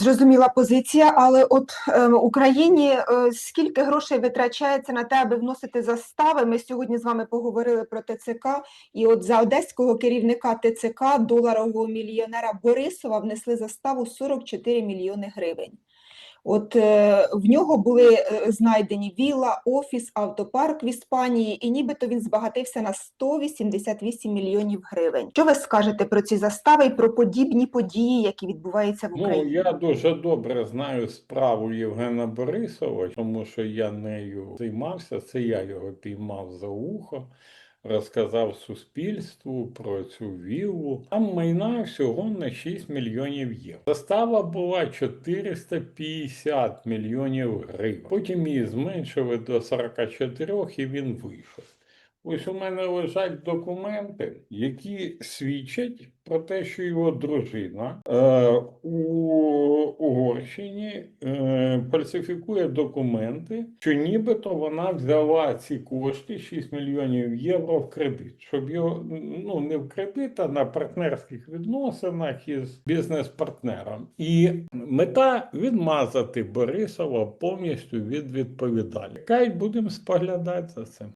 Зрозуміла позиція, але от е, Україні е, скільки грошей витрачається на те, аби вносити застави? Ми сьогодні з вами поговорили про ТЦК, і от за одеського керівника ТЦК доларового мільйонера Борисова внесли заставу 44 мільйони гривень. От е, в нього були е, знайдені вілла, офіс, автопарк в Іспанії, і нібито він збагатився на 188 мільйонів гривень. Що ви скажете про ці застави і про подібні події, які відбуваються в Ну, я дуже добре знаю справу Євгена Борисова, тому що я нею займався. Це я його піймав за ухо, розказав суспільству про цю віллу. Там майна всього на 6 мільйонів євро. Застава була 450 мільйонів гривень. Потім її зменшили до 44 і він вийшов. Ось у мене лежать документи, які свідчать про те, що його дружина е, у Угорщині е, фальсифікує документи, що нібито вона взяла ці кошти 6 мільйонів євро в кредит, щоб його ну не в кредит, а на партнерських відносинах із бізнес-партнером. І мета відмазати Борисова повністю від відповідальності. Хай будемо споглядати за цим.